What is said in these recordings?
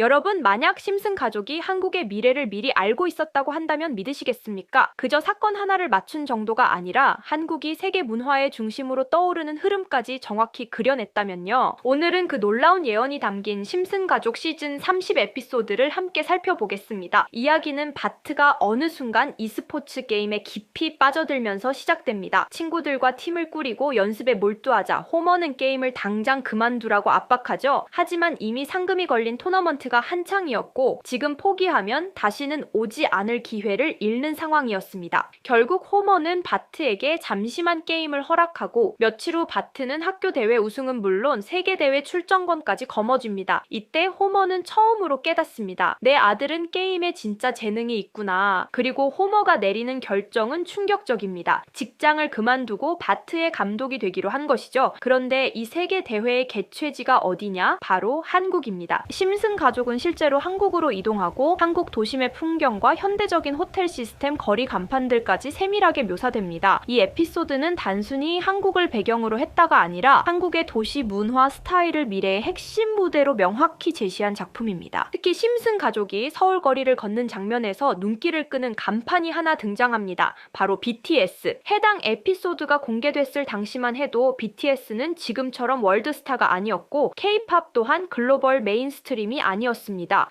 여러분, 만약 심슨 가족이 한국의 미래를 미리 알고 있었다고 한다면 믿으시겠습니까? 그저 사건 하나를 맞춘 정도가 아니라 한국이 세계 문화의 중심으로 떠오르는 흐름까지 정확히 그려냈다면요. 오늘은 그 놀라운 예언이 담긴 심슨 가족 시즌 30 에피소드를 함께 살펴보겠습니다. 이야기는 바트가 어느 순간 e스포츠 게임에 깊이 빠져들면서 시작됩니다. 친구들과 팀을 꾸리고 연습에 몰두하자 호머는 게임을 당장 그만두라고 압박하죠. 하지만 이미 상금이 걸린 토너먼트 가 한창이었고 지금 포기하면 다시는 오지 않을 기회를 잃는 상황이었습니다. 결국 호머는 바트에게 잠시만 게임을 허락하고 며칠 후 바트는 학교 대회 우승은 물론 세계 대회 출전권까지 거머쥡니다. 이때 호머는 처음으로 깨닫습니다. 내 아들은 게임에 진짜 재능이 있구나. 그리고 호머가 내리는 결정은 충격적입니다. 직장을 그만두고 바트의 감독이 되기로 한 것이죠. 그런데 이 세계 대회의 개최지가 어디냐? 바로 한국입니다. 심슨 가족 은 실제로 한국으로 이동하고 한국 도심의 풍경과 현대적인 호텔 시스템, 거리 간판들까지 세밀하게 묘사됩니다. 이 에피소드는 단순히 한국을 배경으로 했다가 아니라 한국의 도시 문화 스타일을 미래의 핵심 무대로 명확히 제시한 작품입니다. 특히 심슨 가족이 서울 거리를 걷는 장면에서 눈길을 끄는 간판이 하나 등장합니다. 바로 BTS. 해당 에피소드가 공개됐을 당시만 해도 BTS는 지금처럼 월드스타가 아니었고 K-팝 또한 글로벌 메인스트림이 아니었습니다.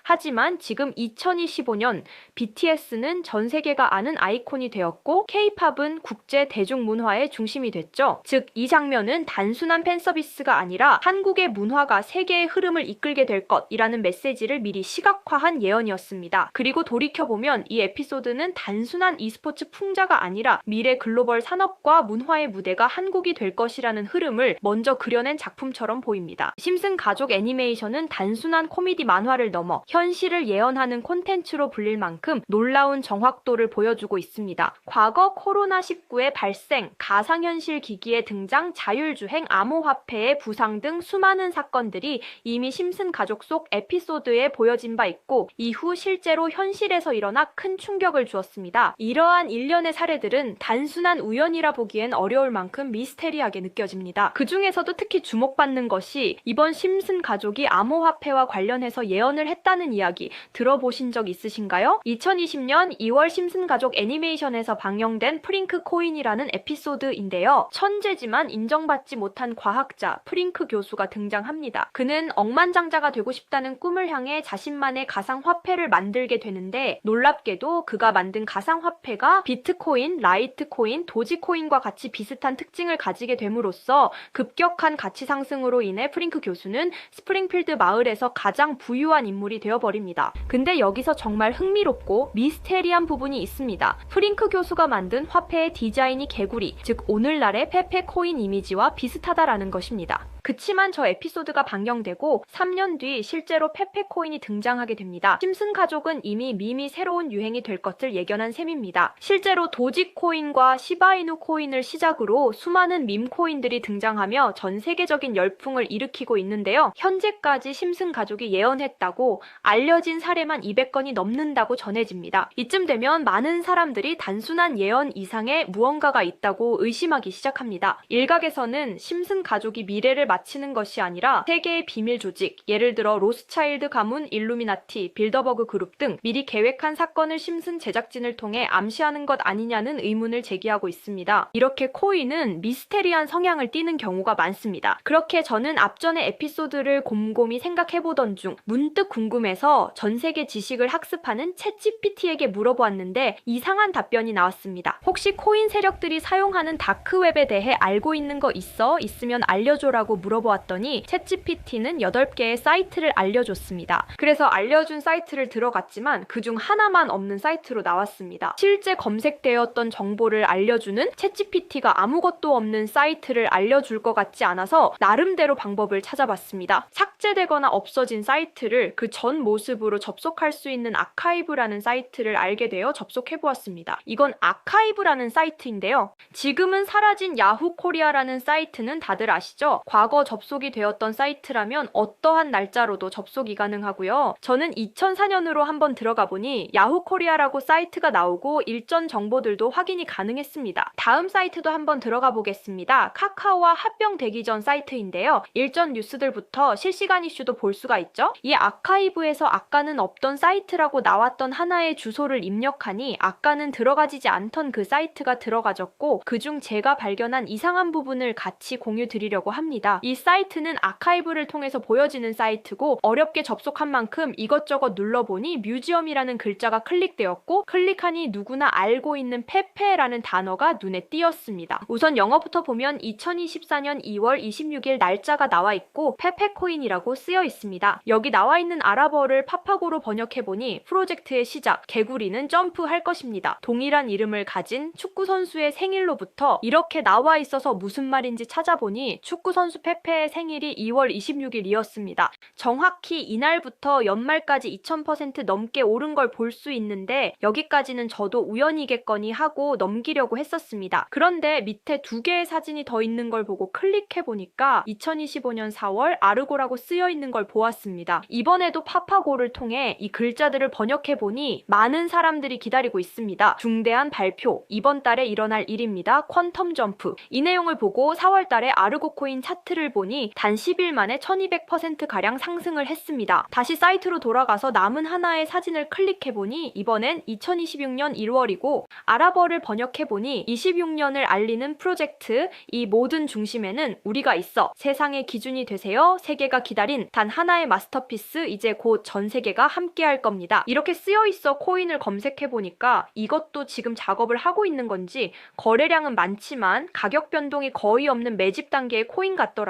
하지만 지금 2025년 BTS는 전 세계가 아는 아이콘이 되었고 K-팝은 국제 대중문화의 중심이 됐죠. 즉 이 장면은 단순한 팬 서비스가 아니라 한국의 문화가 세계의 흐름을 이끌게 될 것이라는 메시지를 미리 시각화한 예언이었습니다. 그리고 돌이켜보면 이 에피소드는 단순한 e스포츠 풍자가 아니라 미래 글로벌 산업과 문화의 무대가 한국이 될 것이라는 흐름을 먼저 그려낸 작품처럼 보입니다. 심슨 가족 애니메이션은 단순한 코미디 만화 를 넘어 현실을 예언하는 콘텐츠로 불릴 만큼 놀라운 정확도를 보여주고 있습니다. 과거 코로나19의 발생, 가상현실 기기의 등장, 자율주행, 암호화폐의 부상 등 수많은 사건들이 이미 심슨 가족 속 에피소드에 보여진 바 있고 이후 실제로 현실에서 일어나 큰 충격을 주었습니다. 이러한 일련의 사례들은 단순한 우연이라 보기엔 어려울 만큼 미스테리하게 느껴집니다. 그 중에서도 특히 주목받는 것이 이번 심슨 가족이 암호화폐와 관련해서 예 언을 했다는 이야기 들어보신 적 있으신가요? 2020년 2월 심슨 가족 애니메이션에서 방영된 프링크 코인이라는 에피소드인데요. 천재지만 인정받지 못한 과학자 프링크 교수가 등장합니다. 그는 억만장자가 되고 싶다는 꿈을 향해 자신만의 가상 화폐를 만들게 되는데 놀랍게도 그가 만든 가상 화폐가 비트코인, 라이트코인, 도지코인과 같이 비슷한 특징을 가지게 됨으로써 급격한 가치 상승으로 인해 프링크 교수는 스프링필드 마을에서 가장 부유 한 인물이 되어버립니다. 근데 여기서 정말 흥미롭고 미스테리한 부분이 있습니다. 프링크 교수가 만든 화폐의 디자인이 개구리, 즉 오늘날의 페페 코인 이미지와 비슷하다라는 것입니다. 그치만 저 에피소드가 방영되고 3년 뒤 실제로 페페코인이 등장하게 됩니다. 심슨 가족은 이미 밈이 새로운 유행이 될 것을 예견한 셈입니다. 실제로 도지코인과 시바이누 코인을 시작으로 수많은 밈 코인들이 등장하며 전 세계적인 열풍을 일으키고 있는데요. 현재까지 심슨 가족이 예언했다고 알려진 사례만 200건이 넘는다고 전해집니다. 이쯤 되면 많은 사람들이 단순한 예언 이상의 무언가가 있다고 의심하기 시작합니다. 일각에서는 심슨 가족이 미래를 마치는 것이 아니라 세계의 비밀 조직, 예를 들어 로스차일드 가문, 일루미나티, 빌더버그 그룹 등 미리 계획한 사건을 심슨 제작진을 통해 암시하는 것 아니냐는 의문을 제기하고 있습니다. 이렇게 코인은 미스테리한 성향을 띠는 경우가 많습니다. 그렇게 저는 앞전의 에피소드를 곰곰이 생각해보던 중 문득 궁금해서 전 세계 지식을 학습하는 챗GPT에게 물어보았는데 이상한 답변이 나왔습니다. 혹시 코인 세력들이 사용하는 다크웹에 대해 알고 있는 거 있어? 있으면 알려줘라고 물어보았더니 챗GPT는 8개의 사이트를 알려줬습니다. 그래서 알려준 사이트를 들어갔지만 그중 하나만 없는 사이트로 나왔습니다. 실제 검색되었던 정보를 알려주는 챗GPT가 아무것도 없는 사이트를 알려줄 것 같지 않아서 나름대로 방법을 찾아봤습니다. 삭제되거나 없어진 사이트를 그 전 모습으로 접속할 수 있는 아카이브라는 사이트를 알게 되어 접속해보았습니다. 이건 아카이브라는 사이트인데요. 지금은 사라진 야후 코리아라는 사이트는 다들 아시죠? 과거 과거 접속이 되었던 사이트라면 어떠한 날짜로도 접속이 가능하고요. 저는 2004년으로 한번 들어가 보니 야후 코리아라고 사이트가 나오고 일전 정보들도 확인이 가능했습니다. 다음 사이트도 한번 들어가 보겠습니다. 카카오와 합병되기 전 사이트인데요. 일전 뉴스들부터 실시간 이슈도 볼 수가 있죠. 이 아카이브에서 아까는 없던 사이트라고 나왔던 하나의 주소를 입력하니 아까는 들어가지지 않던 그 사이트가 들어가졌고 그중 제가 발견한 이상한 부분을 같이 공유 드리려고 합니다. 이 사이트는 아카이브를 통해서 보여지는 사이트고 어렵게 접속한 만큼 이것저것 눌러보니 뮤지엄이라는 글자가 클릭되었고 클릭하니 누구나 알고 있는 페페라는 단어가 눈에 띄었습니다. 우선 영어부터 보면 2024년 2월 26일 날짜가 나와 있고 페페코인이라고 쓰여 있습니다. 여기 나와 있는 아랍어를 파파고로 번역해보니 프로젝트의 시작, 개구리는 점프할 것입니다. 동일한 이름을 가진 축구 선수의 생일로부터 이렇게 나와 있어서 무슨 말인지 찾아보니 축구 선수 페페의 생일이 2월 26일이었습니다. 정확히 이날부터 연말까지 2000% 넘게 오른 걸 볼 수 있는데 여기까지는 저도 우연이겠거니 하고 넘기려고 했었습니다. 그런데 밑에 두 개의 사진이 더 있는 걸 보고 클릭해 보니까 2025년 4월 아르고라고 쓰여 있는 걸 보았습니다. 이번에도 파파고를 통해 이 글자들을 번역해 보니 많은 사람들이 기다리고 있습니다. 중대한 발표. 이번 달에 일어날 일입니다. 퀀텀 점프. 이 내용을 보고 4월 달에 아르고 코인 차트를 보니 단 10일 만에 1200% 가량 상승을 했습니다. 다시 사이트로 돌아가서 남은 하나의 사진을 클릭해 보니 이번엔 2026년 1월이고 아랍어를 번역해 보니 26년을 알리는 프로젝트 이 모든 중심에는 우리가 있어 세상의 기준이 되세요. 세계가 기다린 단 하나의 마스터피스 이제 곧 전 세계가 함께 할 겁니다. 이렇게 쓰여 있어 코인을 검색해 보니까 이것도 지금 작업을 하고 있는 건지 거래량은 많지만 가격 변동이 거의 없는 매집 단계의 코인 같더라고요.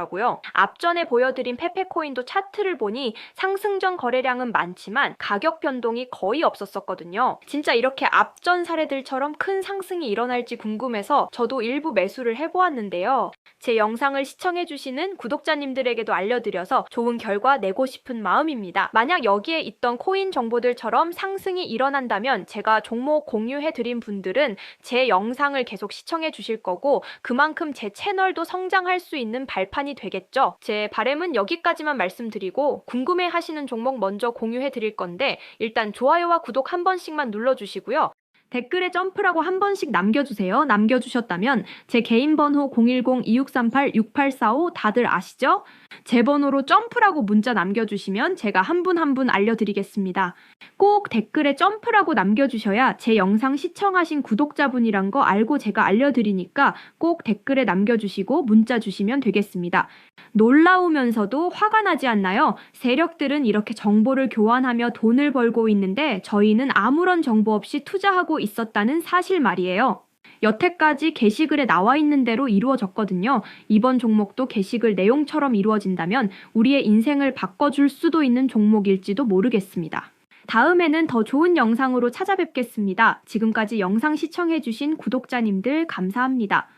앞전에 보여드린 페페코인도 차트를 보니 상승 전 거래량은 많지만 가격 변동이 거의 없었었거든요. 진짜 이렇게 앞전 사례들처럼 큰 상승이 일어날지 궁금해서 저도 일부 매수를 해보았는데요. 제 영상을 시청해주시는 구독자님들에게도 알려드려서 좋은 결과 내고 싶은 마음입니다. 만약 여기에 있던 코인 정보들처럼 상승이 일어난다면 제가 종목 공유해드린 분들은 제 영상을 계속 시청해주실 거고 그만큼 제 채널도 성장할 수 있는 발판이 되겠죠. 제 바램은 여기까지만 말씀드리고 궁금해 하시는 종목 먼저 공유해 드릴 건데 일단 좋아요와 구독 한 번씩만 눌러 주시고요. 댓글에 점프라고 한 번씩 남겨주세요. 남겨주셨다면 제 개인 번호 010-2638-6845 다들 아시죠? 제 번호로 점프라고 문자 남겨주시면 제가 한 분 한 분 알려드리겠습니다. 꼭 댓글에 점프라고 남겨주셔야 제 영상 시청하신 구독자분이란 거 알고 제가 알려드리니까 꼭 댓글에 남겨주시고 문자 주시면 되겠습니다. 놀라우면서도 화가 나지 않나요? 세력들은 이렇게 정보를 교환하며 돈을 벌고 있는데 저희는 아무런 정보 없이 투자하 고 있었다는 사실 말이에요. 여태까지 게시글에 나와 있는 대로 이루어졌거든요. 이번 종목도 게시글 내용처럼 이루어진다면 우리의 인생을 바꿔줄 수도 있는 종목일지도 모르겠습니다. 다음에는 더 좋은 영상으로 찾아뵙겠습니다. 지금까지 영상 시청해주신 구독자님들 감사합니다.